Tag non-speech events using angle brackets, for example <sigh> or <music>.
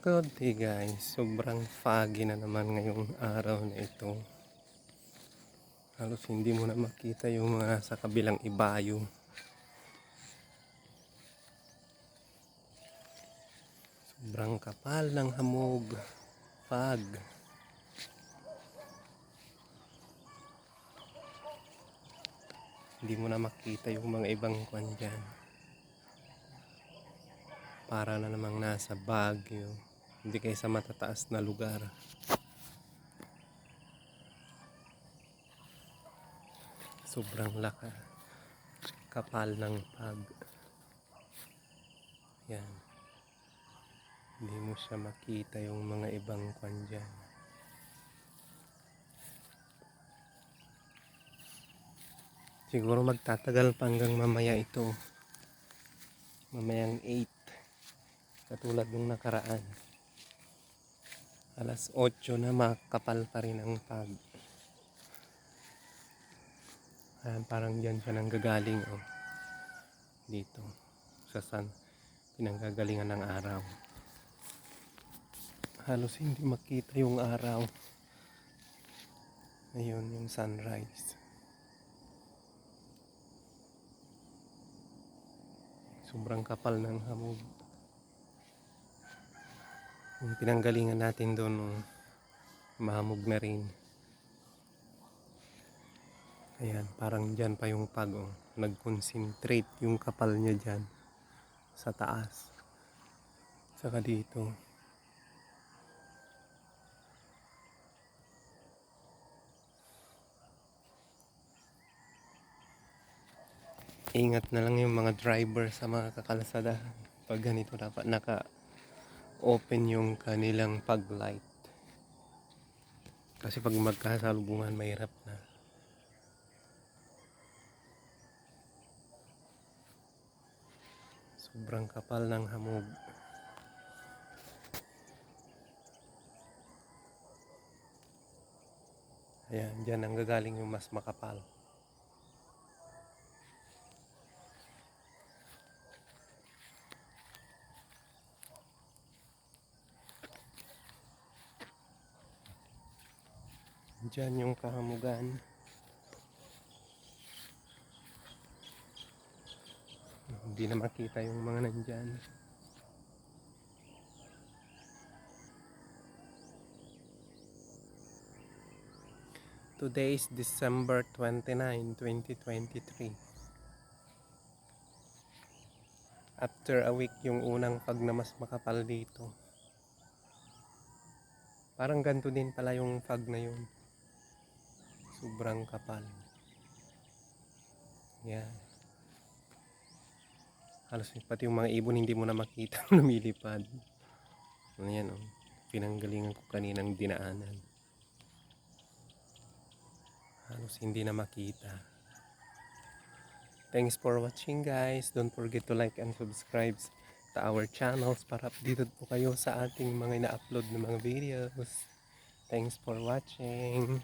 Good day guys, sobrang foggy na naman ngayong araw na ito. Halos hindi mo na makita yung mga sa kabilang ibayo. Sobrang kapal ng hamog. Fog. Hindi mo na makita yung mga ibang kwan dyan. Para na namang nasa Baguio. Hindi kayo sa matataas na lugar. Sobrang laka. Kapal ng pag. Yan. Hindi mo siya makita yung mga ibang kwan dyan. Siguro magtatagal pa hanggang mamaya ito. Mamayang 8. Katulad nung nakaraan. Alas 8 na makapal pa rin ang pag. Ayan, parang dyan siya nanggagaling oh. Dito. Sa sun. Pinanggagalingan ng araw. Halos hindi makita yung araw. Ayun yung sunrise. Sobrang kapal ng hamog. Yung pinanggalingan natin doon, oh, mahamog na rin. Ayan, parang dyan pa yung pag, oh. Nag-concentrate yung kapal niya dyan sa taas. Saka dito. Ingat na lang yung mga driver sa mga kakalasada. Pag ganito dapat naka open yung kanilang pag light. Kasi pag magkasalubungan mahirap na. Sobrang kapal ng hamog. Ayan, dyan ang gagaling yung mas makapal. Diyan yung kahamugan. Hindi na makita yung mga nandyan. Today is December 29, 2023. After a week yung unang pag na mas makapal dito. Parang ganito din pala yung fog na yun. Sobrang kapal. Yan. Halos pati yung mga ibon hindi mo na makita <laughs> lumilipad. Ano yan oh. Pinanggalingan ko kaninang dinaanan. Halos hindi na makita. Thanks for watching guys. Don't forget to like and subscribe to our channels para updated po kayo sa ating mga ina-upload na mga videos. Thanks for watching.